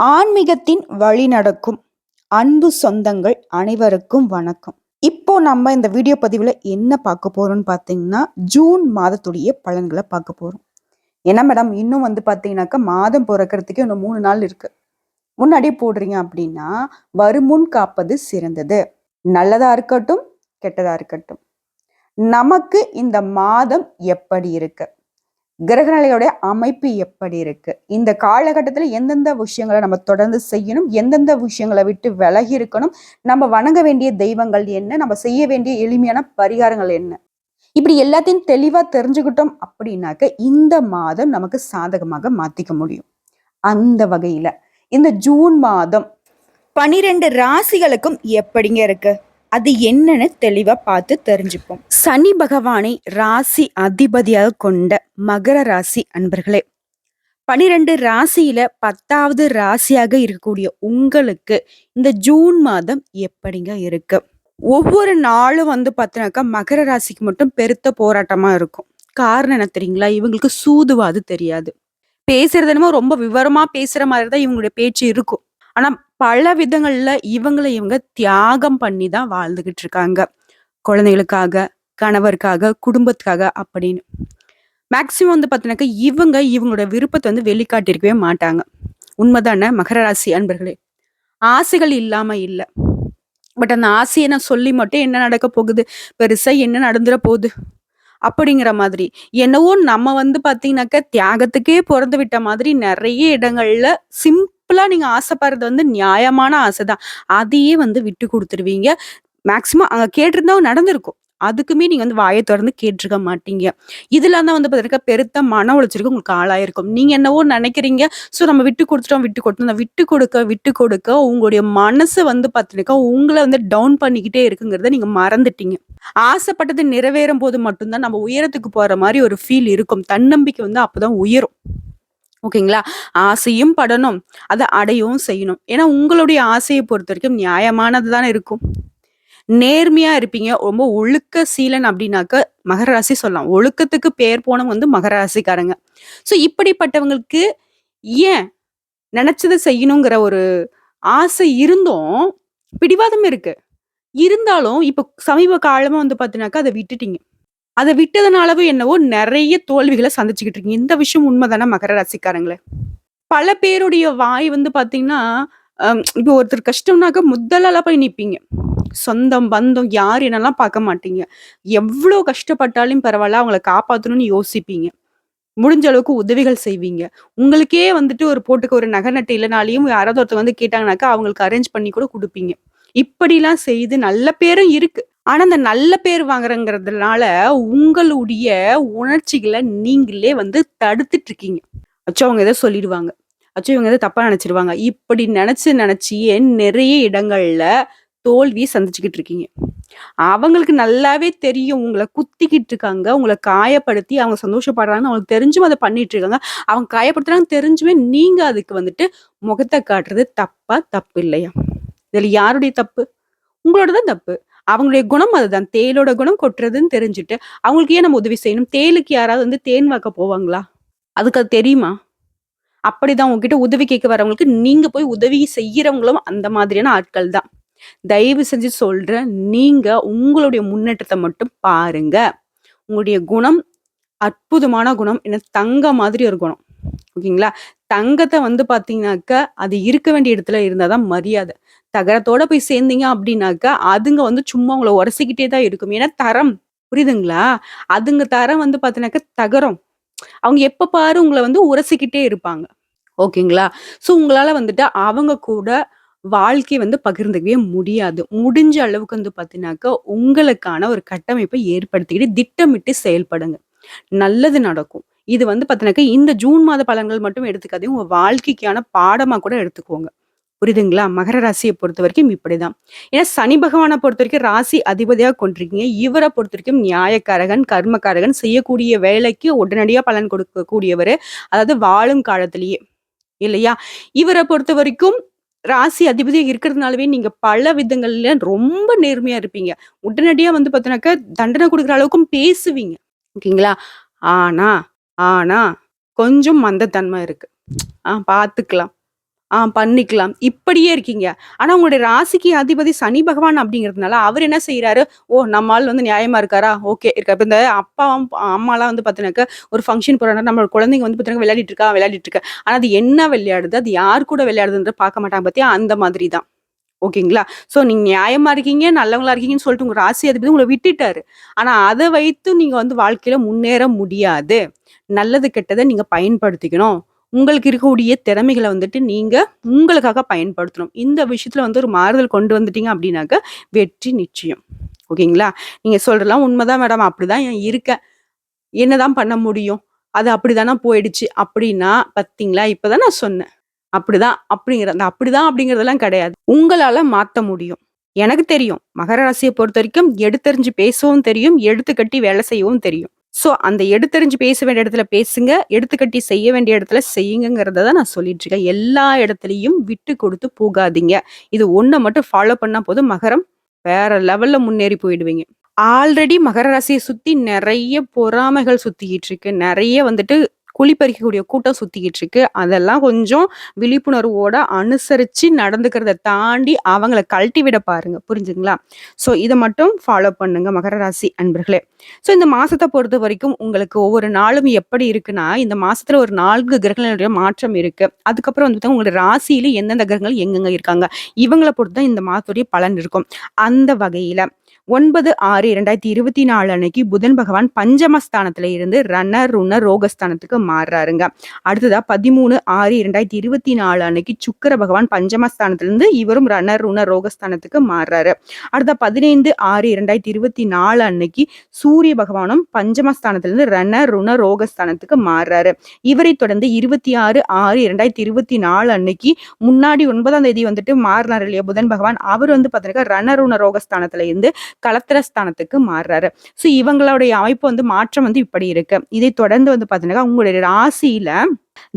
ஆன்மீகத்தின் வழி நடக்கும் அன்பு சொந்தங்கள் அனைவருக்கும் வணக்கம். இப்போ நம்ம இந்த வீடியோ பதிவில் என்ன பார்க்க போறோம்னு பார்த்தீங்கன்னா ஜூன் மாதத்துடைய பலன்களை பார்க்க போறோம். என்ன மேடம் இன்னும் வந்து பார்த்தீங்கன்னாக்கா மாதம் பிறக்கிறதுக்கு இன்னும் மூணு நாள் இருக்கு. முன்னாடியே போடுறீங்க அப்படின்னா வருமுன் காப்பது சிறந்தது. நல்லதா இருக்கட்டும் கெட்டதா இருக்கட்டும். நமக்கு இந்த மாதம் எப்படி இருக்கு? கிரகநிலையோடைய அமைப்பு எப்படி இருக்கு? இந்த காலகட்டத்தில் எந்தெந்த விஷயங்களை நம்ம தொடர்ந்து செய்யணும்? எந்தெந்த விஷயங்களை விட்டு விலகி இருக்கணும்? நம்ம வணங்க வேண்டிய தெய்வங்கள் என்ன? நம்ம செய்ய வேண்டிய எளிமையான பரிகாரங்கள் என்ன? இப்படி எல்லாத்தையும் தெளிவா தெரிஞ்சுக்கிட்டோம் அப்படின்னாக்க இந்த மாதம் நமக்கு சாதகமாக மாத்திக்க முடியும். அந்த வகையில இந்த ஜூன் மாதம் பனிரெண்டு ராசிகளுக்கும் எப்படிங்க இருக்கு? அது என்னன்னு தெளிவா பார்த்து தெரிஞ்சுப்போம். சனி பகவானை ராசி அதிபதியாக கொண்ட மகர ராசி அன்பர்களே பனிரெண்டு ராசியில பத்தாவது ராசியாக இருக்கக்கூடிய உங்களுக்கு இந்த ஜூன் மாதம் எப்படிங்க இருக்கு? ஒவ்வொரு நாளும் வந்து பார்த்தீங்கன்னாக்கா மகர ராசிக்கு மட்டும் பெருத்த போராட்டமா இருக்கும். காரணம் என்ன தெரியுங்களா? இவங்களுக்கு சூதுவாது தெரியாது. பேசுறது என்னமோ ரொம்ப விவரமா பேசுற மாதிரி தான் இவங்களுடைய பேச்சு இருக்கும். ஆனா பல விதங்கள்ல இவங்களை இவங்க தியாகம் பண்ணி தான் வாழ்ந்துகிட்டு இருக்காங்க குழந்தைகளுக்காக கணவருக்காக குடும்பத்துக்காக அப்படின்னு. மேக்சிமம் வந்து பார்த்தீங்கன்னாக்கா இவங்க இவங்களோட விருப்பத்தை வந்து வெளிக்காட்டிருக்கவே மாட்டாங்க. உண்மைதானே மகர ராசி அன்பர்களே? ஆசைகள் இல்லாம இல்லை. பட் அந்த ஆசையை நான் சொல்லி மட்டும் என்ன நடக்க போகுது? பெருசா என்ன நடந்துட போகுது? அப்படிங்கிற மாதிரி. என்னவோ நம்ம வந்து பார்த்தீங்கன்னாக்கா தியாகத்துக்கே பிறந்து விட்ட மாதிரி நிறைய இடங்கள்ல சிம்பிளா நீங்க ஆசைப்படுறது வந்து நியாயமான ஆசைதான். அதையே வந்து விட்டு கொடுத்துருவீங்க. மேக்சிமம் அங்க கேட்டிருந்தா நடந்திருக்கும். அதுக்குமே நீங்க வந்து வாயை திறந்து கேட்டிருக்க மாட்டீங்க. இதுல தான் வந்து பார்த்தீங்கன்னா பெருத்த மன உளைச்சலுக்கு உங்களுக்கு ஆளாயிருக்கும். நீங்க என்னவோ நினைக்கிறீங்க. ஸோ நம்ம விட்டு கொடுத்துட்டோம் விட்டு கொடுத்தோம். அந்த விட்டு கொடுக்க விட்டு கொடுக்க உங்களுடைய மனசு வந்து பார்த்தீங்கன்னா உங்களை வந்து டவுன் பண்ணிக்கிட்டே இருக்குங்கிறத நீங்க மறந்துட்டீங்க. ஆசைப்பட்டது நிறைவேறும் போது மட்டும்தான் நம்ம உயரத்துக்கு போற மாதிரி ஒரு ஃபீல் இருக்கும். தன்னம்பிக்கை வந்து அப்பதான் உயரும். ஓகேங்களா? ஆசையும் படணும். அதை அடையவும் செய்யணும். ஏன்னா உங்களுடைய ஆசையை பொறுத்த வரைக்கும் நியாயமானது தானே இருக்கும். நேர்மையா இருப்பீங்க. ரொம்ப ஒழுக்க சீலன் அப்படின்னாக்க மகராசி சொல்லலாம். ஒழுக்கத்துக்கு பேர் போனவங்க வந்து மகராசிக்காரங்க ஸோ இப்படிப்பட்டவங்களுக்கு ஏன் நினைச்சதை செய்யணுங்கிற ஒரு ஆசை இருந்தும் பிடிவாதம் இருக்கு. இருந்தாலும் இப்ப சமீப காலமா வந்து பாத்தீங்கன்னாக்கா அதை விட்டுட்டீங்க. அதை விட்டதுனாலவும் என்னவோ நிறைய தோல்விகளை சந்திச்சுக்கிட்டு இருக்கீங்க. இந்த விஷயம் உண்மைதானே மகர ராசிக்காரங்களே? பல பேருடைய வாய் வந்து பாத்தீங்கன்னா இப்போ ஒருத்தர் கஷ்டம்னாக்க முதலெல்லாம் போய் நிற்பீங்க சொந்தம் பந்தம் யார் என்னெல்லாம் பார்க்க மாட்டீங்க. எவ்வளோ கஷ்டப்பட்டாலும் பரவாயில்ல அவங்கள காப்பாற்றணும்னு யோசிப்பீங்க. முடிஞ்ச அளவுக்கு உதவிகள் செய்வீங்க. உங்களுக்கே வந்துட்டு ஒரு போட்டுக்கு ஒரு நகை நட்டு இல்லைனாலையும் யாராவது ஒருத்தர் வந்து கேட்டாங்கனாக்கா அவங்களுக்கு அரேஞ்ச் பண்ணி கூட கொடுப்பீங்க. இப்படிலாம் செய்து நல்ல பேரும் இருக்கு. ஆனா அந்த நல்ல பேர் வாங்குறங்கிறதுனால உங்களுடைய உணர்ச்சிகளை நீங்களே வந்து தடுத்துட்டு இருக்கீங்க அச்சோ அவங்க எதை சொல்லிடுவாங்க. அச்சோ இவங்க எதை தப்பா நினைச்சிருவாங்க. இப்படி நினைச்சு நினைச்சியே நிறைய இடங்கள்ல தோல்வியை சந்திச்சுக்கிட்டு இருக்கீங்க அவங்களுக்கு நல்லாவே தெரியும். உங்களை குத்திக்கிட்டு இருக்காங்க உங்களை காயப்படுத்தி அவங்க சந்தோஷப்படுறாங்கன்னு அவங்களுக்கு தெரிஞ்சும் அதை பண்ணிட்டு இருக்காங்க அவங்க காயப்படுத்துறாங்க தெரிஞ்சுமே நீங்க அதுக்கு வந்துட்டு முகத்தை காட்டுறது தப்பா தப்பு இல்லையா? இதில் யாருடைய தப்பு? உங்களோட தான் தப்பு. அவங்களுடைய குணம் அதுதான். தேலோட குணம் கொட்டுறதுன்னு தெரிஞ்சுட்டு அவங்களுக்கு ஏன் நம்ம உதவி செய்யணும்? தேலுக்கு யாராவது வந்து தேன் வாக்க போவாங்களா? அதுக்கு அது தெரியுமா? அப்படிதான் உங்ககிட்ட உதவி கேட்க வரவங்களுக்கு நீங்க போய் உதவி செய்யறவங்களும் அந்த மாதிரியான ஆட்கள் தான். தயவு செஞ்சு சொல்றேன் நீங்க உங்களுடைய முன்னேற்றத்தை மட்டும் பாருங்க. உங்களுடைய குணம் அற்புதமான குணம். என்ன தங்க மாதிரி ஒரு குணம். ஓகேங்களா? தங்கத்தை வந்து பாத்தீங்கன்னாக்கா அது இருக்க வேண்டிய இடத்துல இருந்தாதான் மரியாதை. தகரத்தோட போய் சேர்ந்தீங்க அப்படின்னாக்கா அதுங்க வந்து சும்மா உங்களை உரசிக்கிட்டே தான் இருக்கும். ஏன்னா தரம். புரியுதுங்களா? அதுங்க தரம் வந்து பாத்தீங்கன்னாக்கா தகரம். அவங்க எப்ப பாரு உங்களை வந்து உரசிக்கிட்டே இருப்பாங்க. ஓகேங்களா? சோ உங்களால வந்துட்டு அவங்க கூட வாழ்க்கை வந்து பகிர்ந்துக்கவே முடியாது. முடிஞ்ச அளவுக்கு வந்து பார்த்தீங்கன்னாக்கா, உங்களுக்கான ஒரு கட்டமைப்பை ஏற்படுத்திக்கிட்டு திட்டமிட்டு செயல்படுங்க. நல்லது நடக்கும். இது வந்து பார்த்தீங்கன்னாக்கா, இந்த ஜூன் மாத பலன்கள் மட்டும் எடுத்துக்காதீங்க. உங்கள் வாழ்க்கைக்கான பாடமாக கூட எடுத்துக்கோங்க. புரியுதுங்களா? மகர ராசியை பொறுத்த வரைக்கும் இப்படிதான். ஏன்னா சனி பகவானை பொறுத்த வரைக்கும் ராசி அதிபதியாக கொண்டிருக்கீங்க. இவரை பொறுத்த வரைக்கும் நியாயக்காரகன், கர்மக்காரகன், செய்யக்கூடிய வேலைக்கு உடனடியாக பலன் கொடுக்கக்கூடியவர் அதாவது வாழும் காலத்திலேயே. இல்லையா? இவரை பொறுத்த வரைக்கும் ராசி அதிபதியாக இருக்கிறதுனாலவே நீங்க பல விதங்கள்ல ரொம்ப நேர்மையா இருப்பீங்க. உடனடியா வந்து பார்த்தீங்கன்னாக்கா, தண்டனை கொடுக்குற அளவுக்கும் பேசுவீங்க. ஓகேங்களா? ஆனா, ஆனா கொஞ்சம் மந்தத்தன்மை இருக்கு. ஆ பார்த்துக்கலாம். ஆ பண்ணிக்கலாம். இப்படியே இருக்கீங்க. ஆனா உங்களுடைய ராசிக்கு அதிபதி சனி பகவான் அப்படிங்கிறதுனால, அவர் என்ன செய்றாரு, ஓ! நம்ம ஆள் வந்து நியாயமா இருக்காரா? ஓகே இருக்கா. இப்ப இந்த அப்பா, அம்மாலாம் வந்து பார்த்தீங்கன்னாக்கா, ஒரு ஃபங்ஷன் போறாங்கன்னா, நம்ம குழந்தைங்க வந்து பார்த்தீங்கன்னா விளையாடிட்டு இருக்கா, விளையாடிட்டு இருக்கா. ஆனா அது என்ன விளையாடுது? அது யார் கூட விளையாடுதுன்ற பார்க்க மாட்டாங்க பார்த்தியா? அந்த மாதிரி தான். ஓகேங்களா? ஸோ நீங்கள் நியாயமாக இருக்கீங்க, நல்லவங்களா இருக்கீங்கன்னு சொல்லிட்டு உங்கள் ராசி அதிபதி உங்களை விட்டுட்டாரு. ஆனால் அதை வைத்து நீங்கள் வந்து வாழ்க்கையில் முன்னேற முடியாது. நல்லது, கெட்டதை நீங்கள் பயன்படுத்திக்கணும். உங்களுக்கு இருக்கக்கூடிய திறமைகளை வந்துட்டு நீங்கள் உங்களுக்காக பயன்படுத்தணும். இந்த விஷயத்தில் வந்து ஒரு மாறுதல் கொண்டு வந்துட்டீங்க அப்படின்னாக்க, வெற்றி நிச்சயம். ஓகேங்களா? நீங்கள் சொல்கிறலாம் உண்மைதான் மேடம். அப்படிதான் நான் இருக்கேன். என்னதான் பண்ண முடியும்? அது அப்படிதானா போயிடுச்சு. அப்படின்னா, பார்த்தீங்களா? இப்பதான் நான் சொன்னேன். அப்படிதான் அப்படிங்கிற அந்த அப்படிதான் அப்படிங்கிறதெல்லாம் கிடையாது. உங்களால மாத்த முடியும். எனக்கு தெரியும். மகர ரசியை பொறுத்த வரைக்கும் எடுத்தறிஞ்சு பேசவும் தெரியும். எடுத்துக்கட்டி வேலை செய்யவும் தெரியும். ஸோ அந்த எடுத்தறிஞ்சு பேச வேண்டிய இடத்துல பேசுங்க. எடுத்துக்கட்டி செய்ய வேண்டிய இடத்துல செய்யுங்கிறத தான் நான் சொல்லிட்டு இருக்கேன். எல்லா இடத்துலையும் விட்டு கொடுத்து போகாதீங்க. இது ஒன்றை மட்டும் ஃபாலோ பண்ணால் போதும் மகரம் வேற லெவல்ல முன்னேறி போயிடுவீங்க. ஆல்ரெடி மகர ராசியை சுற்றி நிறைய பொறாமைகள் சுற்றிக்கிட்டு இருக்கு. நிறைய வந்துட்டு குழி பறிக்கக்கூடிய கூட்டம் சுத்திக்கிட்டு இருக்கு. அதெல்லாம் கொஞ்சம் விழிப்புணர்வோட அனுசரிச்சு நடந்துக்கிறத தாண்டி அவங்கள கழட்டி விட பாருங்க. புரிஞ்சுங்களா? ஸோ இதை மட்டும் ஃபாலோ பண்ணுங்க மகர ராசி அன்பர்களே. ஸோ இந்த மாதத்தை பொறுத்த வரைக்கும் உங்களுக்கு ஒவ்வொரு நாளும் எப்படி இருக்குன்னா, இந்த மாசத்துல ஒரு நான்கு கிரகங்களுடைய மாற்றம் இருக்கு. அதுக்கப்புறம் வந்து உங்களுடைய ராசியில எந்தெந்த கிரகங்கள் எங்கெங்க இருக்காங்க. இவங்கள பொறுத்து தான் இந்த மாதத்துடைய பலன் இருக்கும். அந்த வகையில 9/6/2024 அன்னைக்கு புதன் பகவான் பஞ்சமஸ்தானத்துல இருந்து ரண, ருண, ரோகஸ்தானத்துக்கு மாறுறாருங்க. அடுத்ததா 13/6/2024 அன்னைக்கு சுக்கர பகவான் பஞ்சமஸ்தானத்திலிருந்து இவரும் ரணர் ருண, ரோகஸ்தானத்துக்கு மாறுறாரு. அடுத்த 15/6/2024 அன்னைக்கு சூரிய பகவானும் பஞ்சமஸ்தானத்திலிருந்து ரண, ருண, ரோகஸ்தானத்துக்கு மாறுறாரு. இவரை தொடர்ந்து 26/6/2024 அன்னைக்கு முன்னாடி ஒன்பதாம் தேதி வந்துட்டு மாறினார் இல்லையா புதன் பகவான், அவர் வந்து பார்த்தீங்கன்னா ரண, ருண, ரோகஸ்தானத்துல இருந்து களத்திரஸ்தானத்துக்கு மாறுறாரு. ஸோ இவங்களுடைய அமைப்பு வந்து மாற்றம் வந்து இப்படி இருக்கு. இதைத் தொடர்ந்து வந்து பார்த்தீங்கன்னா, உங்களுடைய ராசியில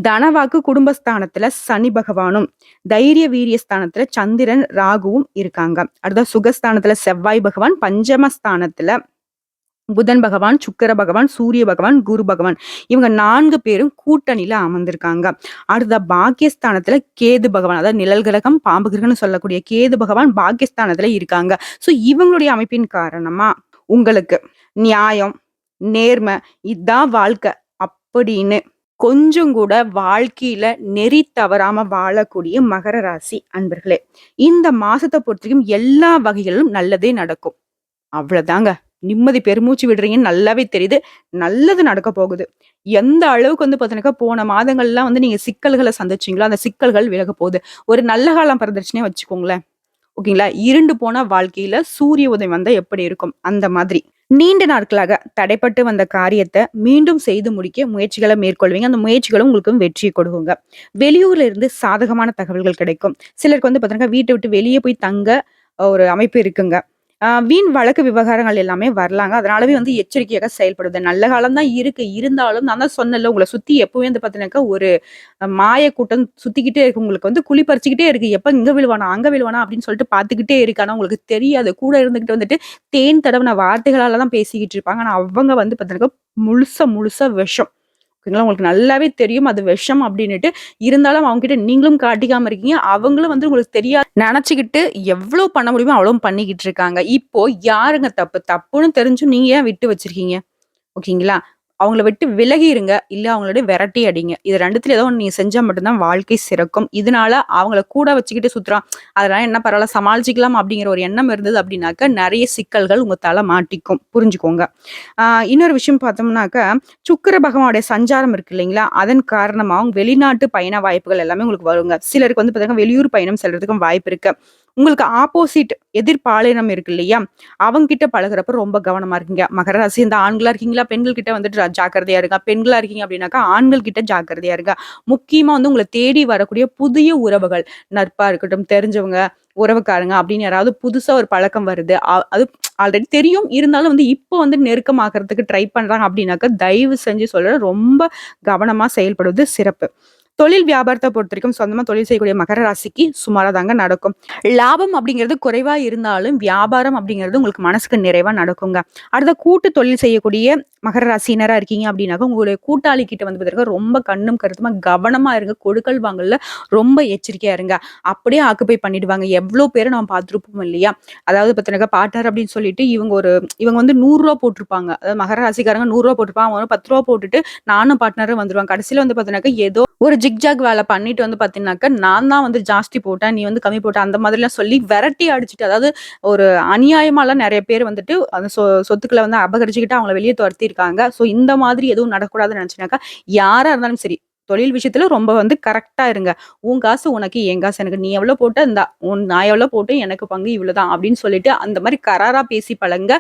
தனவாக்கு குடும்பஸ்தானத்துல சனி பகவானும், தைரிய வீரிய ஸ்தானத்துல சந்திரன், ராகுவும் இருக்காங்க. அடுத்த சுகஸ்தானத்துல செவ்வாய் பகவான், பஞ்சமஸ்தானத்துல புதன் பகவான், சுக்கர பகவான், சூரிய பகவான், குரு பகவான் இவங்க நான்கு பேரும் கூட்டணியில அமர்ந்திருக்காங்க. அடுத்த பாக்கியஸ்தானத்துல கேது பகவான், அதாவது நிழல் கிரகம், பாம்பு கிரகம்னு சொல்லக்கூடிய கேது பகவான் பாக்கியஸ்தானத்துல இருக்காங்க. சோ இவங்களுடைய அமைப்பின் காரணமா உங்களுக்கு நியாயம், நேர்மை இதான் வாழ்க்கை அப்படின்னு கொஞ்சம் கூட வாழ்க்கையில நெறி தவறாம வாழக்கூடிய மகர ராசி அன்பர்களே. இந்த மாசத்தை பொறுத்தவரைக்கும் எல்லா வகைகளிலும் நல்லதே நடக்கும். அவ்வளவுதாங்க நிம்மதி பெருமூச்சு விடுறீங்கன்னு நல்லாவே தெரியுது. நல்லது நடக்க போகுது. எந்த அளவுக்கு வந்து பார்த்தீங்கன்னா போன மாதங்கள்லாம் வந்து நீங்க சிக்கல்களை சந்திச்சீங்களோ, அந்த சிக்கல்கள் விலக போகுது. ஒரு நல்ல காலம் பிறந்துருச்சுன்னே வச்சுக்கோங்களேன். ஓகேங்களா? இருண்டு போன வாழ்க்கையில சூரிய உதயம் வந்தா எப்படி இருக்கும்? அந்த மாதிரி. நீண்ட நாட்களாக தடைப்பட்டு வந்த காரியத்தை மீண்டும் செய்து முடிக்க முயற்சிகளை மேற்கொள்வீங்க. அந்த முயற்சிகளும் உங்களுக்கு வெற்றியை கொடுக்குங்க. வெளியூர்ல இருந்து சாதகமான தகவல்கள் கிடைக்கும். சிலருக்கு வந்து பார்த்தீங்கன்னா, வீட்டை விட்டு வெளியே போய் தங்க ஒரு அமைப்பு இருக்குங்க. வீண் வழக்கு விவகாரங்கள் எல்லாமே வரலாங்க. அதனாலவே வந்து எச்சரிக்கையாக செயல்படுது நல்ல காலம் தான் இருக்கு. இருந்தாலும் நான் தான் சொன்னல உங்களை சுத்தி எப்பவுமே வந்து பார்த்தீங்கன்னாக்கா, ஒரு மாய கூட்டம் சுத்திக்கிட்டே இருக்கு. உங்களுக்கு வந்து குழி பறிச்சுக்கிட்டே இருக்கு. எப்ப இங்க விழுவானா, அங்க விழுவானா அப்படின்னு சொல்லிட்டு பார்த்துக்கிட்டே இருக்கு. ஆனா உங்களுக்கு தெரியாது. கூட இருந்துகிட்டு வந்துட்டு தேன் தடவுன வார்த்தைகளால தான் பேசிக்கிட்டு இருப்பாங்க. ஆனா அவங்க வந்து பார்த்தீங்கன்னாக்கா, முழுச முழுச விஷம். ஓகேங்களா? உங்களுக்கு நல்லாவே தெரியும் அது விஷம் அப்படின்னுட்டு. இருந்தாலும் அவங்க கிட்ட நீங்களும் காட்டிக்காம இருக்கீங்க. அவங்களும் வந்து உங்களுக்கு தெரியாது நினைச்சுக்கிட்டு எவ்வளவு பண்ண முடியுமோ அவ்வளவும் பண்ணிக்கிட்டு இருக்காங்க. இப்போ யாருங்க தப்பு? தப்புன்னு தெரிஞ்சும் நீங்க ஏன் விட்டு வச்சிருக்கீங்க? ஓகேங்களா? அவங்கள விட்டு விலகி இருங்க. இல்லை அவங்களோட விரட்டி அடிங்க. இது ரெண்டுத்துல ஏதோ ஒன்று நீங்கள் செஞ்சால் மட்டும்தான் வாழ்க்கை சிறக்கும். இதனால அவங்கள கூட வச்சுக்கிட்டு சுற்றுறான் அதெல்லாம் என்ன பரவாயில்ல சமாளிச்சிக்கலாம் அப்படிங்கிற ஒரு எண்ணம் இருந்தது அப்படின்னாக்க, நிறைய சிக்கல்கள் உங்கள் தலை மாட்டிக்கும். புரிஞ்சுக்கோங்க. இன்னொரு விஷயம் பார்த்தோம்னாக்க, சுக்கிர பகவானுடைய சஞ்சாரம் இருக்கு இல்லைங்களா? அதன் காரணமாக வெளிநாட்டு பயண வாய்ப்புகள் எல்லாமே உங்களுக்கு வருங்க. சிலருக்கு வந்து பார்த்தீங்கன்னா, வெளியூர் பயணம் செல்றதுக்கும் வாய்ப்பு இருக்கு. உங்களுக்கு ஆப்போசிட் எதிர்பாலினம் இருக்கு இல்லையா? அவங்க கிட்ட பழகுறப்ப ரொம்ப கவனமா இருக்கீங்க. மகர ராசி இந்த ஆண்களா இருக்கீங்களா? பெண்கள் கிட்ட வந்துட்டு ஜாக்கிரதையா இருங்க. பெண்களா இருக்கீங்க அப்படின்னாக்கா, ஆண்கள் கிட்ட ஜாக்கிரதையா இருங்க. முக்கியமா வந்து உங்களை தேடி வரக்கூடிய புதிய உறவுகள், நட்பா இருக்கட்டும், தெரிஞ்சவங்க, உறவுக்காரங்க அப்படின்னு யாராவது புதுசா ஒரு பழக்கம் வருது. அது ஆல்ரெடி தெரியும். இருந்தாலும் வந்து இப்போ வந்து நெருக்கமாகறதுக்கு ட்ரை பண்றாங்க அப்படின்னாக்கா, தயவு செஞ்சு சொல்கிற ரொம்ப கவனமா செயல்படுவது சிறப்பு. தொழில் வியாபாரத்தை பொறுத்த வரைக்கும் சொந்தமாக தொழில் செய்யக்கூடிய மகர ராசிக்கு சுமாராக தாங்க நடக்கும். லாபம் அப்படிங்கிறது குறைவாக இருந்தாலும் வியாபாரம் அப்படிங்கிறது உங்களுக்கு மனசுக்கு நிறைவாக நடக்குங்க. அடுத்த கூட்டு தொழில் செய்யக்கூடிய மகர ராசினராக இருக்கீங்க அப்படின்னாக்கா உங்களுடைய கூட்டாளி கிட்ட வந்து பார்த்தீங்கன்னா ரொம்ப கண்ணும் கருத்துமா கவனமாக இருங்க. கொடுக்கல் வாங்கல ரொம்ப எச்சரிக்கையாக இருங்க. அப்படியே ஆக்குப்பை பண்ணிடுவாங்க. எவ்வளோ பேரை நம்ம பார்த்துருப்போம் இல்லையா? அதாவது பார்த்தீங்கன்னா பார்ட்னர் அப்படின்னு சொல்லிட்டு இவங்க ஒரு இவங்க வந்து நூறுரூவா போட்டிருப்பாங்க. அதாவது மகர ராசிக்காரங்க நூறுரூவா போட்டிருப்பாங்க. அவங்க பத்து ரூபா போட்டுட்டு நானும் பார்ட்னரும் வந்துருவாங்க கடைசியில் வந்து பார்த்தீங்கன்னாக்கா ஏதோ ஒரு ஜிக்ஜாக் வேலை பண்ணிட்டு வந்து பார்த்தீங்கன்னாக்கா நான் தான் வந்து ஜாஸ்தி போட்டேன் நீ வந்து கம்மி போட்ட அந்த மாதிரிலாம் சொல்லி விரட்டி அடிச்சுட்டு அதாவது ஒரு அநியாயமாலாம் நிறைய பேர் வந்துட்டு அந்த சொ சொத்துக்களை வந்து அபகரிச்சுக்கிட்டு அவங்கள வெளியே துரத்திருக்காங்க ஸோ இந்த மாதிரி எதுவும் நடக்கூடாதுன்னு நினச்சினாக்கா யாராக இருந்தாலும் சரி தொழில் விஷயத்துல ரொம்ப வந்து கரெக்டா இருங்க. உன் காசு உனக்கு என் காசு எனக்கு. நீ எவ்வளவு போட்ட இந்த உன் நான் எவ்வளவு போட்டு எனக்கு பங்கு இவ்வளவுதான் அப்படின்னு சொல்லிட்டு அந்த மாதிரி கராரா பேசி பழங்க.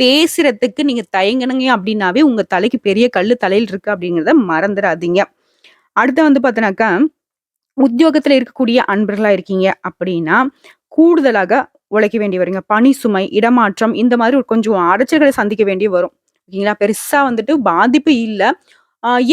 பேசுறதுக்கு நீங்க தயங்கினீங்க அப்படின்னாவே உங்க தலைக்கு பெரிய கல் தலையில் இருக்கு அப்படிங்கிறத மறந்துடாதீங்க. அடுத்து வந்து பார்த்தோன்னாக்கா உத்தியோகத்துல இருக்கக்கூடிய அன்பர்களா இருக்கீங்க அப்படின்னா கூடுதலாக உழைக்க வேண்டி வருங்க. பணி சுமை இடமாற்றம் இந்த மாதிரி கொஞ்சம் அடைச்சல்களை சந்திக்க வேண்டி வரும். ஓகேங்களா? பெருசா வந்துட்டு பாதிப்பு இல்லை.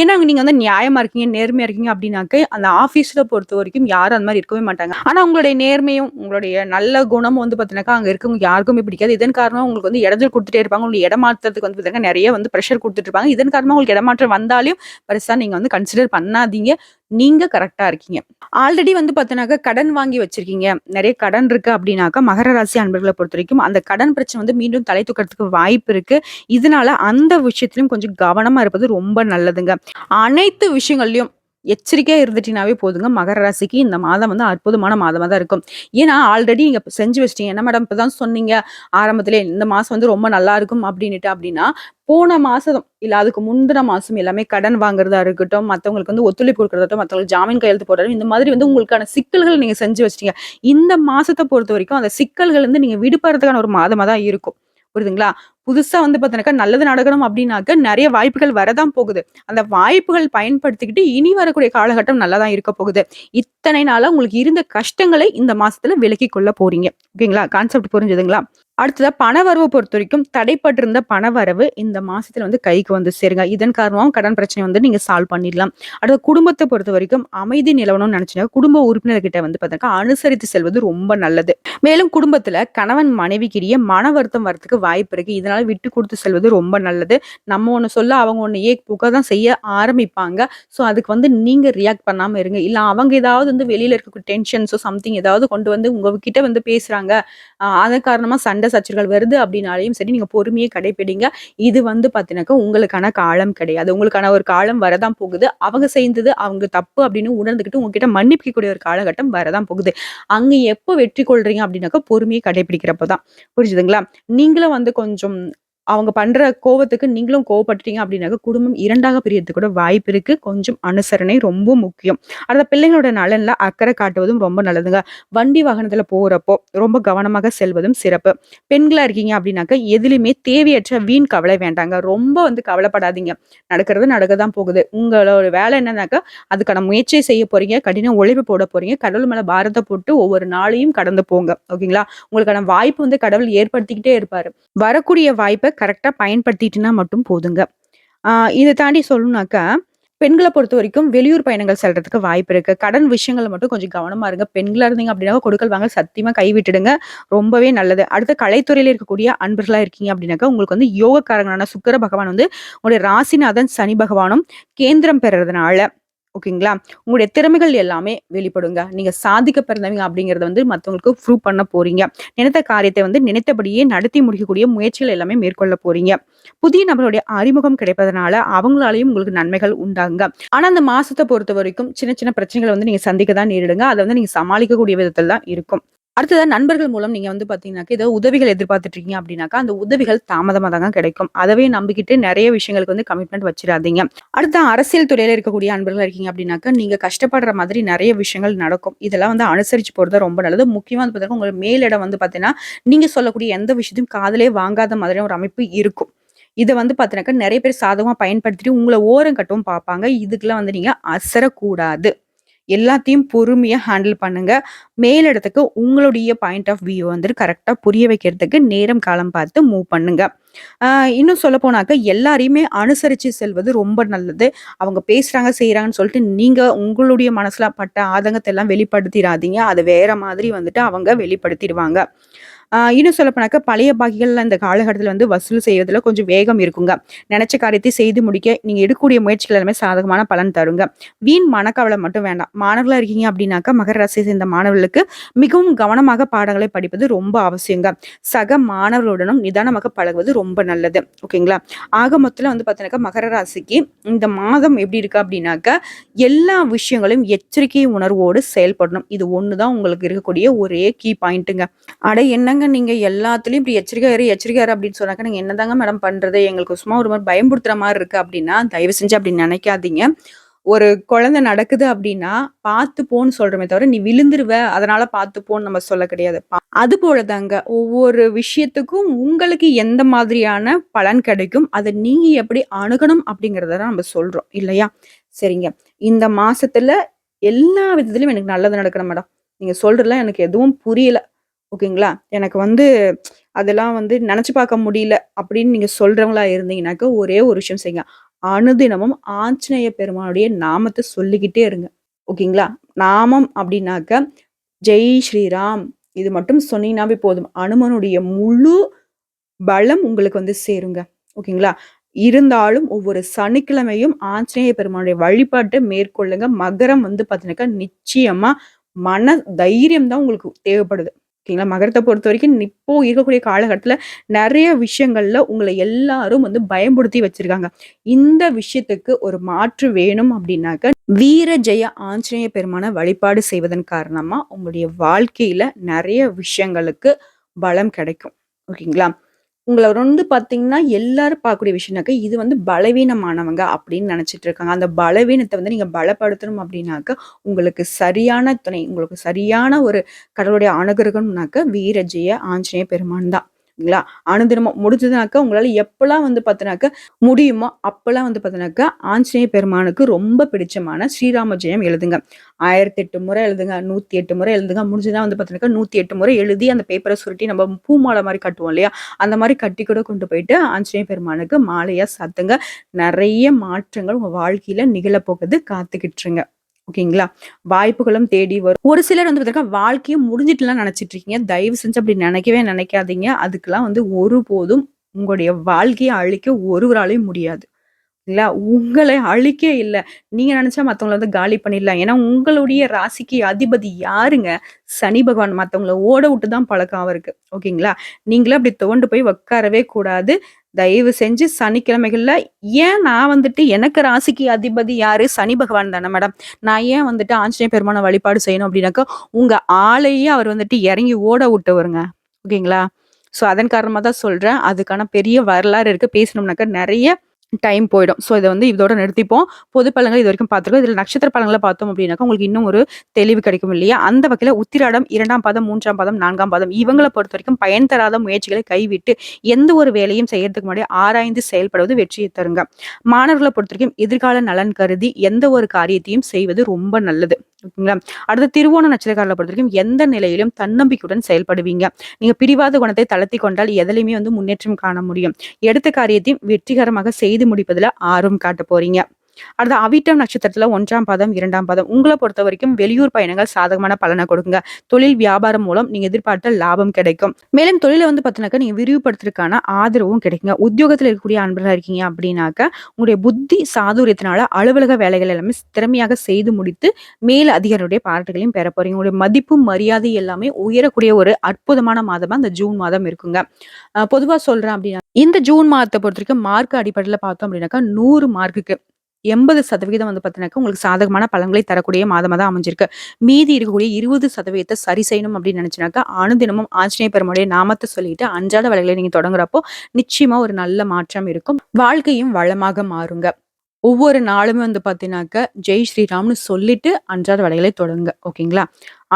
ஏன்னா நீங்கள் வந்து நியாயமாக இருக்கீங்க நேர்மையாக இருக்கீங்க அப்படின்னாக்க அந்த ஆஃபீஸில் பொறுத்த வரைக்கும் யாரும் அந்த மாதிரி இருக்கவே மாட்டாங்க. ஆனால் உங்களுடைய நேர்மையும் உங்களுடைய நல்ல குணமும் வந்து பார்த்தீங்கன்னாக்கா அங்கே இருக்கவங்க யாருக்குமே பிடிக்காது. இதன் காரணமாக உங்களுக்கு வந்து இடஞ்சல் கொடுத்துட்டே இருப்பாங்க. உங்களுக்கு இடமாற்றத்துக்கு வந்து பார்த்தீங்கன்னா நிறைய வந்து ப்ரெஷர் கொடுத்துட்டு இருப்பாங்க. இதன் காரணமாக உங்களுக்கு இடமாற்றம் வந்தாலும் பெருசாக நீங்கள் வந்து கன்சிடர் பண்ணாதீங்க. நீங்க கரெக்டா இருக்கீங்க. ஆல்ரெடி வந்து பார்த்தோன்னாக்கா கடன் வாங்கி வச்சிருக்கீங்க. நிறைய கடன் இருக்கு அப்படின்னாக்கா மகர ராசி அன்பர்களை பொறுத்த வரைக்கும் அந்த கடன் பிரச்சனை வந்து மீண்டும் தலை தூக்கிறதுக்கு வாய்ப்பு இருக்கு. இதனால அந்த விஷயத்திலும் கொஞ்சம் கவனமா இருப்பது ரொம்ப நல்லதுங்க. அனைத்து விஷயங்கள்லயும் எச்சரிக்கையாக இருந்துட்டீங்கனாவே போதுங்க. மகர ராசிக்கு இந்த மாதம் வந்து அற்புதமான மாதமாக தான் இருக்கும். ஏன்னா ஆல்ரெடி நீங்கள் செஞ்சு வச்சிட்டீங்க. என்ன மேடம் இப்பதான் சொன்னீங்க? ஆரம்பத்திலே இந்த மாதம் வந்து ரொம்ப நல்லா இருக்கும் அப்படின்னுட்டு அப்படின்னா போன மாசம் இல்ல அதுக்கு முந்தின மாசம் எல்லாமே கடன் வாங்குறதா இருக்கட்டும் மத்தவங்களுக்கு வந்து ஒத்துழைப்பு கொடுக்கறதாட்டும் மத்தவங்களுக்கு ஜாமீன் கையெழுத்து போடுறதும் இந்த மாதிரி வந்து உங்களுக்கான சிக்கல்கள் நீங்க செஞ்சு வச்சிட்டீங்க. இந்த மாசத்தை பொறுத்த வரைக்கும் அந்த சிக்கல்கள் வந்து நீங்க விடுபடுறதுக்கான ஒரு மாதமா தான் இருக்கும். புரியுதுங்களா? புதுசா வந்து பார்த்தீங்கன்னாக்கா நல்லது நடக்கணும் அப்படின்னாக்க நிறைய வாய்ப்புகள் வரதான் போகுது. அந்த வாய்ப்புகள் பயன்படுத்திக்கிட்டு இனி வரக்கூடிய காலகட்டம் நல்லா தான் இருக்க போகுது. இத்தனை நாளா உங்களுக்கு இருந்த கஷ்டங்களை இந்த மாசத்துல விலக்கி கொள்ள போறீங்க. ஓகேங்களா? கான்செப்ட் புரிஞ்சுதுங்களா? அடுத்ததாக பணவரவு பொறுத்த வரைக்கும் தடைப்பட்டிருந்த பணவரவு இந்த மாசத்துல வந்து கைக்கு வந்து சேருங்க. இதன் காரணமாகவும் கடன் பிரச்சனை வந்து நீங்க சால்வ் பண்ணிடலாம். அடுத்த குடும்பத்தை பொறுத்த வரைக்கும் அமைதி நிலவணும்னு நினைச்சீங்க குடும்ப உறுப்பினர்கிட்ட வந்து பார்த்தீங்கன்னா அனுசரித்து செல்வது ரொம்ப நல்லது. மேலும் குடும்பத்துல கணவன் மனைவிக்கிடையே மன வருத்தம் வரத்துக்கு வாய்ப்பு இருக்கு. இதனால விட்டு கொடுத்து செல்வது ரொம்ப நல்லது. நம்ம ஒன்று சொல்ல அவங்க ஒன்று ஏ புக்க தான் செய்ய ஆரம்பிப்பாங்க. ஸோ அதுக்கு வந்து நீங்க ரியாக்ட் பண்ணாம இருங்க. இல்ல அவங்க ஏதாவது வந்து வெளியில இருக்க டென்ஷன்ஸோ சம்திங் ஏதாவது கொண்டு வந்து உங்ககிட்ட வந்து பேசுறாங்க. அதன் காரணமா சண்டை சச்சரவுகள் வருது அப்படின்னாலையும் சரி நீங்க பொறுமையை கடைபிடிங்க இது வந்து பார்த்தீங்கன்னாக்கா உங்களுக்கான காலம் கிடையாது. உங்களுக்கான ஒரு காலம் வரதான் போகுது. அவங்க செய்தது அவங்க தப்பு அப்படின்னு உணர்ந்துக்கிட்டு உங்ககிட்ட மன்னிப்பிக்கக்கூடிய ஒரு காலகட்டம் வரதான் போகுது. அங்க எப்போ வெற்றி கொள்றீங்க அப்படின்னாக்கா பொறுமையை கடைபிடிக்கிறப்ப தான் புரிஞ்சுதுங்களா? நீங்களும் வந்து கொஞ்சம் அவங்க பண்ற கோவத்துக்கு நீங்களும் கோவப்பட்டுட்டீங்க அப்படின்னாக்க குடும்பம் இரண்டாக பிரியறதுக்கு கூட வாய்ப்பு இருக்கு. கொஞ்சம் அனுசரணை ரொம்ப முக்கியம். அடுத்த பிள்ளைங்களோட நலன்ல அக்கறை காட்டுவதும் ரொம்ப நல்லதுங்க. வண்டி வாகனத்துல போறப்போ ரொம்ப கவனமாக செல்வதும் சிறப்பு. பெண்களா இருக்கீங்க அப்படின்னாக்க எதுலையுமே தேவையற்ற வீண் கவலை வேண்டாங்க. ரொம்ப வந்து கவலைப்படாதீங்க. நடக்கிறது நடக்க தான் போகுது. உங்களோட வேலை என்னன்னாக்கா அதுக்கான முயற்சியை செய்ய போறீங்க. கடின உழைப்பு போட போறீங்க. கடவுள் மேல பாரத்தை போட்டு ஒவ்வொரு நாளையும் கடந்து போங்க. ஓகேங்களா? உங்களுக்கான வாய்ப்பு வந்து கடவுள் ஏற்படுத்திக்கிட்டே இருப்பாரு. வரக்கூடிய வாய்ப்பை கரெக்டாக பயன்படுத்திட்டுனா மட்டும் போதுங்க. இதை தாண்டி சொல்லணுனாக்கா பெண்களை பொறுத்த வரைக்கும் வெளியூர் பயணங்கள் செல்றதுக்கு வாய்ப்பு இருக்கு. கடன் விஷயங்கள் மட்டும் கொஞ்சம் கவனமா இருங்க. பெண்களா இருந்தீங்க அப்படின்னா கொடுக்கல் வாங்க சத்தியமா கைவிட்டுடுங்க. ரொம்பவே நல்லது. அடுத்த கலைத்துறையில இருக்கக்கூடிய அன்பர்களா இருக்கீங்க அப்படின்னாக்கா உங்களுக்கு வந்து யோகக்காரங்களான சுக்கர பகவான் வந்து உங்களுடைய ராசிநாதன் சனி பகவானும் கேந்திரம் பெறதுனால ஓகேங்களா? உங்களுடைய திறமைகள் எல்லாமே வெளிப்படுங்க. நீங்க சாதிக்க பிறந்தவங்க அப்படிங்கறத வந்து மற்றவங்களுக்கு ப்ரூவ் பண்ண போறீங்க. நினைத்த காரியத்தை வந்து நினைத்தபடியே நடத்தி முடிக்கக்கூடிய முயற்சிகள் எல்லாமே மேற்கொள்ள போறீங்க. புதிய நபருடைய அறிமுகம் கிடைப்பதனால அவங்களாலையும் உங்களுக்கு நன்மைகள் உண்டாங்க ஆனா அந்த மாசத்தை பொறுத்த வரைக்கும் சின்ன சின்ன பிரச்சனைகளை வந்து நீங்க சந்திக்க தான் நேரிடுங்க. அதை வந்து நீங்க சமாளிக்கக்கூடிய விதத்தில் தான் இருக்கும். அடுத்ததாக நண்பர்கள் மூலம் நீங்கள் வந்து பார்த்தீங்கன்னாக்கா ஏதோ உதவிகள் எதிர்பார்த்துட்டு இருக்கீங்க அப்படின்னாக்கா அந்த உதவிகள் தாமதமாக தாங்க கிடைக்கும். அதவே நம்பிக்கிட்டு நிறைய விஷயங்களுக்கு வந்து கமிட்மெண்ட் வச்சிடாதீங்க அடுத்த அரசியல் துறையில் இருக்கக்கூடிய அன்பர்கள் இருக்கீங்க அப்படின்னாக்கா நீங்கள் கஷ்டப்படுற மாதிரி நிறைய விஷயங்கள் நடக்கும். இதெல்லாம் வந்து அனுசரிச்சு போகிறது ரொம்ப நல்லது. முக்கியமாக வந்து பார்த்தீங்கன்னா உங்கள் மேலிடம் வந்து பார்த்தீங்கன்னா நீங்கள் சொல்லக்கூடிய எந்த விஷயத்தையும் காதலே வாங்காத மாதிரியான ஒரு அமைப்பு இருக்கும். இதை வந்து பார்த்தீங்கன்னாக்கா நிறைய பேர் சாதகமாக பயன்படுத்திட்டு உங்களை ஓரம் கட்டவும் பார்ப்பாங்க. இதுக்கெல்லாம் வந்து நீங்கள் அசரக்கூடாது. எல்லாத்தையும் பொறுமையாக ஹேண்டில் பண்ணுங்க. மேலிடத்துக்கு உங்களுடைய பாயிண்ட் ஆஃப் வியூ வந்துட்டு கரெக்டாக புரிய வைக்கிறதுக்கு நேரம், காலம் பார்த்து மூவ் பண்ணுங்க. இன்னும் இன்னும் சொல்லப்போனாக்க எல்லாரையுமே அனுசரித்து செல்வது ரொம்ப நல்லது. அவங்க பேசுகிறாங்க செய்கிறாங்கன்னு சொல்லிட்டு நீங்கள் உங்களுடைய மனசில் பட்ட ஆதங்கத்தை எல்லாம் வெளிப்படுத்திடாதீங்க அது வேற மாதிரி வந்துட்டு அவங்க வெளிப்படுத்திடுவாங்க இன்னும் சொல்லப்போனாக்க பழைய பாக்கிகள்ல இந்த காலகட்டத்தில் வந்து வசூல் செய்வதில் கொஞ்சம் வேகம் இருக்குங்க. நினைச்ச காரியத்தை செய்து முடிக்க நீங்கள் எடுக்கக்கூடிய முயற்சிகள் எல்லாமே சாதகமான பலன் தருங்க. வீண் மனக்கவலை மட்டும் வேண்டாம். மாணவர்களாக இருக்கீங்க அப்படின்னாக்கா மகர ராசியை சேர்ந்த மாணவர்களுக்கு மிகவும் கவனமாக பாடங்களை படிப்பது ரொம்ப அவசியங்க. சக மாணவர்களுடனும் நிதானமாக பழகுவது ரொம்ப நல்லது. ஓகேங்களா? ஆக மொத்தத்தில் வந்து பார்த்தீங்கன்னாக்கா, மகர ராசிக்கு இந்த மாதம் எப்படி இருக்கு அப்படின்னாக்கா எல்லா விஷயங்களையும் எச்சரிக்கை உணர்வோடு செயல்படணும். இது ஒன்று தான் உங்களுக்கு இருக்கக்கூடிய ஒரே கீ பாயிண்ட்டுங்க. அட என்னங்க நீங்க எல்லாத்துலயும் இப்படி எச்சரிக்கை இரு, எச்சரிக்கையா அப்படின்னு சொன்னாக்க நீங்கள் என்ன என்னதாங்க மேடம் பண்றது? எங்களுக்கு சும்மா ஒரு மாதிரி பயம்படுத்துகிற மாதிரி இருக்கு அப்படின்னா தயவு செஞ்சு அப்படின்னு நினைக்காதீங்க ஒரு குழந்தை நடக்குது அப்படின்னா பார்த்து போன்னு சொல்றமே தவிர, நீ விழுந்துருவ, அதனால பார்த்து போன்னு நம்ம சொல்ல கிடையாது. அது போல தாங்க ஒவ்வொரு விஷயத்துக்கும் உங்களுக்கு எந்த மாதிரியான பலன் கிடைக்கும், அதை நீங்க எப்படி அணுகணும் அப்படிங்கிறத நம்ம சொல்றோம். இல்லையா? சரிங்க. இந்த மாசத்துல எல்லா விதத்துலயும் எனக்கு நல்லது நடக்கணும் மேடம். நீங்க சொல்றதுல எனக்கு எதுவும் புரியல. ஓகேங்களா? எனக்கு வந்து அதெல்லாம் வந்து நினச்சி பார்க்க முடியல அப்படின்னு நீங்கள் சொல்கிறவங்களா இருந்தீங்கன்னாக்க, ஒரே ஒரு விஷயம் செய்யுங்க. அனுதினமும் ஆஞ்சநேய பெருமானுடைய நாமத்தை சொல்லிக்கிட்டே இருங்க. ஓகேங்களா? நாமம் அப்படின்னாக்க ஜெய் ஸ்ரீராம் இது மட்டும் சொன்னீங்கன்னாவே போதும். அனுமனுடைய முழு பலம் உங்களுக்கு வந்து சேருங்க. ஓகேங்களா? இருந்தாலும் ஒவ்வொரு சனிக்கிழமையும் ஆஞ்சநேய பெருமானுடைய வழிபாட்டை மேற்கொள்ளுங்க. மகரம் வந்து பார்த்தீங்கன்னாக்கா, நிச்சயமா மன தைரியம் தான் உங்களுக்கு தேவைப்படுது. ஓகேங்களா? மகரத்தை பொறுத்த வரைக்கும் இப்போ இருக்கக்கூடிய காலகட்டத்தில் நிறைய விஷயங்கள்ல உங்களை எல்லாரும் வந்து பயன்படுத்தி வச்சிருக்காங்க. இந்த விஷயத்துக்கு ஒரு மாற்று வேணும் அப்படின்னாக்க வீர ஜெய ஆஞ்சநேய பெருமான வழிபாடு செய்வதன் காரணமா, உங்களுடைய வாழ்க்கையில நிறைய விஷயங்களுக்கு பலம் கிடைக்கும். ஓகேங்களா? உங்கள வந்து பார்த்தீங்கன்னா, எல்லாரும் பார்க்கக்கூடிய விஷயம்னாக்க, இது வந்து பலவீனமானவங்க அப்படின்னு நினச்சிட்டு இருக்காங்க. அந்த பலவீனத்த வந்து நீங்க பலப்படுத்தணும் அப்படின்னாக்க, உங்களுக்கு சரியான துணை, உங்களுக்கு சரியான ஒரு கடவுளுடைய அனுகிரகம்னாக்க, வீர ஜெய ஆஞ்சநேய பெருமான் தான். ஓகேங்களா அனுதினமும் முடிஞ்சதுனாக்கா, உங்களால எப்போல்லாம் வந்து பார்த்தினாக்கா முடியுமோ, அப்போல்லாம் வந்து பார்த்தினாக்கா ஆஞ்சநேய பெருமானுக்கு ரொம்ப பிடிச்சமான ஸ்ரீராம ஜெயம் எழுதுங்க. 1008 முறை எழுதுங்க, 108 முறை எழுதுங்க. முடிஞ்சதான் வந்து பார்த்தீனாக்கா, 108 முறை எழுதி அந்த பேப்பரை சுருட்டி நம்ம பூ மாலை கட்டுவோம் இல்லையா? அந்த மாதிரி கட்டி கூட கொண்டு போயிட்டு ஆஞ்சநேய பெருமானுக்கு மாலையாக சாத்துங்க. நிறைய மாற்றங்கள் உங்கள் வாழ்க்கையில் நிகழப்போகுது. காத்துக்கிட்டுருங்க. ஓகேங்களா? வாய்ப்புகளும் தேடி வரும். ஒரு சிலர் வந்து பார்த்தீங்கன்னா, வாழ்க்கையும் முடிஞ்சுட்டுலாம் நினைச்சிட்டு இருக்கீங்க. தயவு செஞ்சு அப்படி நினைக்கவே நினைக்காதீங்க அதுக்கெல்லாம் வந்து ஒருபோதும் உங்களுடைய வாழ்க்கையை அழிக்க ஒருவராலையும் முடியாது. இல்ல உங்களை அழிக்க இல்லை நீங்கள் நினச்சா மற்றவங்கள வந்து காலி பண்ணிடலாம். ஏன்னா, உங்களுடைய ராசிக்கு அதிபதி யாருங்க? சனி பகவான். மற்றவங்கள ஓட விட்டு தான் பழக்கம் அவருக்கு. ஓகேங்களா? நீங்களும் அப்படி துவண்டு போய் உட்காரவே கூடாது. தயவு செஞ்சு சனிக்கிழமைகளில் ஏன் நான் வந்துட்டு எனக்கு ராசிக்கு அதிபதி யாரு? சனி பகவான் தானே மேடம். நான் ஏன் வந்துட்டு ஆஞ்சநேய பெருமான வழிபாடு செய்யணும் அப்படின்னாக்கா உங்கள் ஆளையே அவர் வந்துட்டு இறங்கி ஓட விட்டவருங்க. ஓகேங்களா? ஸோ அதன் காரணமாக தான் சொல்கிறேன் அதுக்கான பெரிய வரலாறு இருக்குது பேசணும்னாக்கா நிறைய டைம் போயிடும். ஸோ இதை வந்து இதோட நிறுத்திப்போம். பொது பழங்கள் இது வரைக்கும் பார்த்துருக்கோம். இதில் நட்சத்திர பழங்களை பார்த்தோம் அப்படின்னாக்கா உங்களுக்கு இன்னும் ஒரு தெளிவு கிடைக்கும் இல்லையா? அந்த வகையில் உத்திராடம் இரண்டாம் பாதம், மூன்றாம் பாதம், நான்காம் பாதம் இவங்களை பொறுத்த வரைக்கும் பயன் தராத முயற்சிகளை கைவிட்டு, எந்த ஒரு வேலையும் செய்யறதுக்கு முன்னாடி ஆராய்ந்து செயல்படுவது வெற்றியை தருங்க. மாணவர்களை பொறுத்த வரைக்கும் எதிர்கால நலன் கருதி எந்த ஒரு காரியத்தையும் செய்வது ரொம்ப நல்லது. ஓகேங்களா? அடுத்த திருவோண நட்சத்திரக்காரர்களை பொறுத்த வரைக்கும் எந்த நிலையிலும் தன்னம்பிக்கையுடன் செயல்படுவீங்க. நீங்க பிடிவாத குணத்தை தளர்த்தி கொண்டால் எதிலையுமே வந்து முன்னேற்றம் காண முடியும். எடுத்த காரியத்தையும் வெற்றிகரமாக செய்து முடிப்பதில ஆர்வம் காட்ட போறீங்க. அடுத்து அவிட்டம் நட்சத்திரத்தில 1ஆம் பாதம், இரண்டாம் பாதம் பொறுத்த வரைக்கும் வெளியூர் பயணங்கள் சாதகமான பலனை கொடுக்குங்க. தொழில் வியாபாரம் மூலம் நீங்க எதிர்பார்த்த லாபம் கிடைக்கும். மேலும் தொழில வந்து பார்த்தீங்கன்னாக்கா, நீங்க விரிவுபடுத்துறதுக்கான ஆதரவும் கிடைக்குங்க. உத்தியோகத்தில் இருக்கக்கூடிய அன்பர்களா இருக்கீங்க அப்படின்னாக்கா உங்களுடைய புத்தி சாதுரியத்தினால அலுவலக வேலைகள் எல்லாமே திறமையாக செய்து முடித்து, மேல் அதிகாரியுடைய பாராட்டுகளையும் பெற போறீங்க. உங்களுடைய மதிப்பு, மரியாதை எல்லாமே உயரக்கூடிய ஒரு அற்புதமான மாதமா இந்த ஜூன் மாதம் இருக்குங்க. பொதுவா சொல்றேன் அப்படின்னா இந்த ஜூன் மாதத்த பொறுத்தவரைக்கும் மார்க் அடிப்படையில் பார்த்தோம் அப்படின்னாக்கா நூறு மார்க்குக்கு 80% வந்து பார்த்தீங்கன்னாக்கா, உங்களுக்கு சாதகமான பலன்களை தரக்கூடிய மாதமாக தான் அமைஞ்சிருக்கு. மீதி இருக்கக்கூடிய 20% சரி செய்யணும் அப்படின்னு நினச்சினாக்கா அனுதினமும் ஆஞ்சநேய பெருமுடைய நாமத்தை சொல்லிட்டு அன்றாட வேலைகளை நீங்கள் தொடங்குறப்போ, நிச்சயமாக ஒரு நல்ல மாற்றம் இருக்கும். வாழ்க்கையும் வளமாக மாறுங்க. ஒவ்வொரு நாளுமே வந்து பார்த்தீங்கன்னாக்கா, ஜெய் ஸ்ரீராம்னு சொல்லிட்டு அன்றாட வேலைகளை தொடங்குங்க. ஓகேங்களா?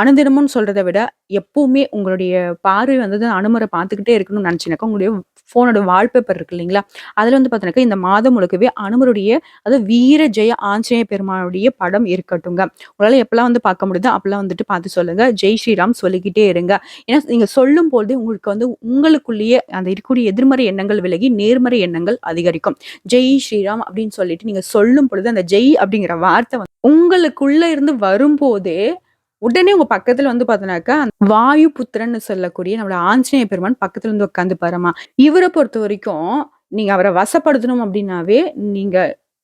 அனுதினமும் சொல்றதை விட, எப்பவுமே உங்களுடைய பார்வை வந்து அனுமர பார்த்துக்கிட்டே இருக்கணும்னு நினச்சினாக்கா உங்களுடைய ஃபோனோட வால்பேப்பர் இருக்கு இல்லைங்களா? அதில் வந்து பார்த்தீங்கன்னாக்கா இந்த மாதம் முழுக்கவே அனுமருடைய அது வீர ஜெய ஆஞ்சநேய பெருமானுடைய படம் இருக்கட்டுங்க உங்களால் எப்பெல்லாம் வந்து பார்க்க முடியுதோ அப்பெல்லாம் வந்துட்டு பார்த்து சொல்லுங்க. ஜெய் ஸ்ரீராம் சொல்லிக்கிட்டே இருங்க. ஏன்னா நீங்கள் சொல்லும் போது உங்களுக்கு வந்து உங்களுக்குள்ளேயே அந்த இருக்கக்கூடிய எதிர்மறை எண்ணங்கள் விலகி நேர்மறை எண்ணங்கள் அதிகரிக்கும். ஜெய் ஸ்ரீராம் அப்படின்னு சொல்லிட்டு நீங்கள் சொல்லும் பொழுது அந்த ஜெய் அப்படிங்கிற வார்த்தை வந்து உங்களுக்குள்ள இருந்து வரும்போதே உடனே உங்க பக்கத்துல வந்து பாத்தினாக்கா வாயு புத்திரன்னு சொல்லக்கூடிய நம்மளோட ஆஞ்சநேய பெருமான் பக்கத்துல இருந்து உட்காந்து பாருமா. இவரை பொறுத்த வரைக்கும் நீங்க அவரை வசப்படுத்தணும் அப்படின்னாவே நீங்க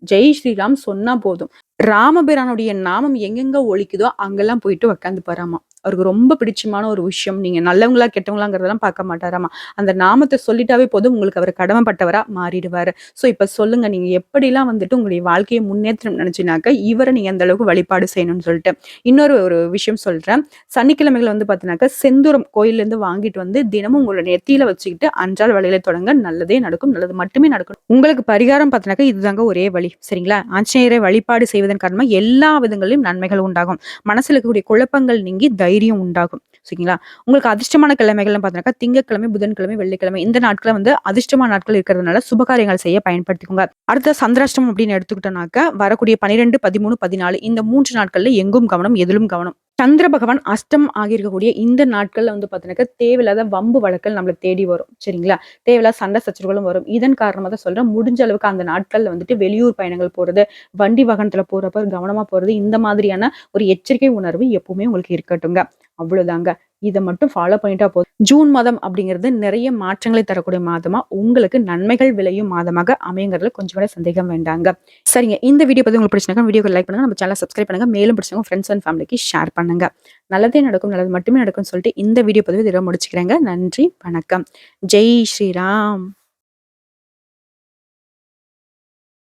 ஜெய் ஸ்ரீராம் சொன்னா போதும். ராமபிரானுடைய நாமம் எங்கெங்க ஒழிக்குதோ அங்கெல்லாம் போயிட்டு உட்காந்து பாராமா. அவருக்கு ரொம்ப பிடிச்சமான ஒரு விஷயம். நீங்க நல்லவங்களா கெட்டவங்களாங்கிறதெல்லாம் பார்க்க மாட்டாராமா. அந்த நாமத்தை சொல்லிட்டாவே போதும் உங்களுக்கு அவர் கடமைப்பட்டவரா மாறிடுவாரு. ஸோ இப்ப சொல்லுங்க நீங்க எப்படிலாம் வந்துட்டு உங்களுடைய வாழ்க்கையை முன்னேற்றம் நினைச்சினாக்க இவரை நீங்க அந்த அளவுக்கு வழிபாடு செய்யணும்னு சொல்லிட்டு. இன்னொரு ஒரு விஷயம் சொல்றேன். சனிக்கிழமைகள் வந்து பார்த்தீங்கன்னாக்கா செந்தூரம் கோயிலேருந்து வாங்கிட்டு வந்து தினமும் உங்களோட நெத்தியில வச்சுக்கிட்டு அன்றாள் வழியில தொடங்க நல்லதே நடக்கும் நல்லது மட்டுமே நடக்கும். உங்களுக்கு பரிகாரம் பார்த்தீங்கன்னாக்கா இதுதாங்க ஒரே வழி. சரிங்களா? ஆஞ்சநேயரை வழிபாடு செய்வது செய்வதன் காரணமாக எல்லா விதங்களிலும் நன்மைகள் உண்டாகும். மனசில் இருக்கக்கூடிய குழப்பங்கள் நீங்கி தைரியம் உண்டாகும். சரிங்களா? உங்களுக்கு அதிர்ஷ்டமான கிழமைகள்லாம் பார்த்தீங்கன்னா திங்கக்கிழமை புதன்கிழமை வெள்ளிக்கிழமை இந்த நாட்களை வந்து அதிர்ஷ்டமான நாட்கள் இருக்கிறதுனால சுபகாரியங்கள் செய்ய பயன்படுத்திக்கோங்க. அடுத்த சந்திராஷ்டம் அப்படின்னு எடுத்துக்கிட்டோம்னாக்க வரக்கூடிய பனிரெண்டு பதிமூணு பதினாலு இந்த மூன்று நாட்களில் எங்கும் கவனம் எதிலும் கவனம். சந்திர பகவான் அஷ்டம் ஆகியிருக்கக்கூடிய இந்த நாட்கள்ல வந்து பார்த்தீங்கன்னா தேவையில்லாத வம்பு வழக்கல் நம்மளை தேடி வரும். சரிங்களா? தேவையில்லாத சண்டை சச்சரவுகளும் வரும். இதன் காரணமாக தான் சொல்றேன் முடிஞ்ச அளவுக்கு அந்த நாட்கள்ல வந்துட்டு வெளியூர் பயணங்கள் போறது வண்டி வாகனத்துல போறப்ப கவனமா போறது இந்த மாதிரியான ஒரு எச்சரிக்கை உணர்வு எப்பவுமே உங்களுக்கு இருக்கட்டுங்க அவ்வளோதாங்க இதை மட்டும் ஃபாலோ பண்ணிட்டா போதும். ஜூன் மாதம் அப்படிங்கிறது நிறைய மாற்றங்களை தரக்கூடிய மாதமா உங்களுக்கு நன்மைகள் விளையும் மாதமாக அமைங்கிறதுல கொஞ்சம் கூட சந்தேகம் வேண்டாங்க. சரிங்க. இந்த வீடியோ பத்தி உங்களுக்கு பிடிச்சிருக்கா வீடியோக்கு லைக் பண்ணுங்க. நம்ம சேனல் சப்ஸ்கிரைப் பண்ணுங்க. மேலும் பிடிச்சவங்க ஃப்ரெண்ட்ஸ் அண்ட் ஃபேமிலிக்கு ஷேர் பண்ணுங்க. நல்லதே நடக்கும் நல்லது மட்டுமே நடக்கும்னு சொல்லிட்டு இந்த வீடியோ பதிவு இதில் முடிச்சுக்கிறேங்க. நன்றி. வணக்கம். ஜெய் ஸ்ரீராம்.